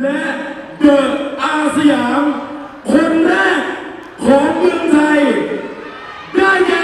และเดอะอาสยาม คนแรกของเมืองไทย ได้แก่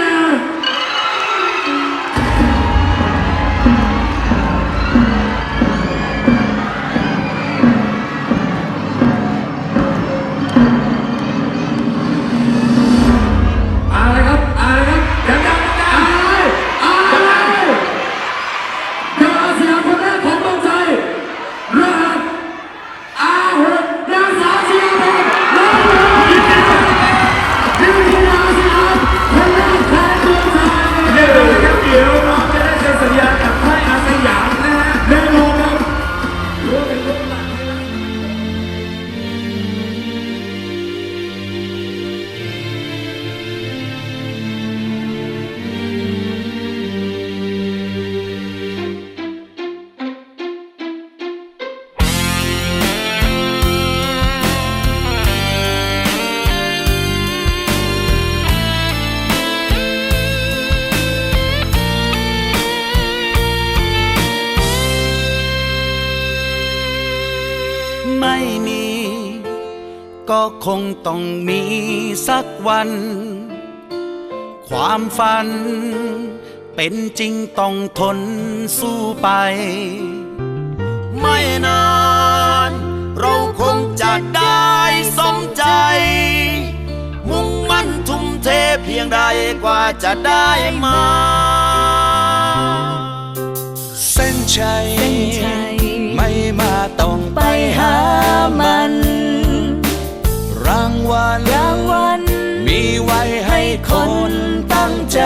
ไม่มี ก็คงต้องมีสักวัน ความฝัน เป็นจริงต้องทนสู้ไป ไม่นาน เราคงจะได้สมใจ มุ่งมั่นทุ่มเทเพียงใดกว่าจะได้มา เส้นชัย คนตั้งใจ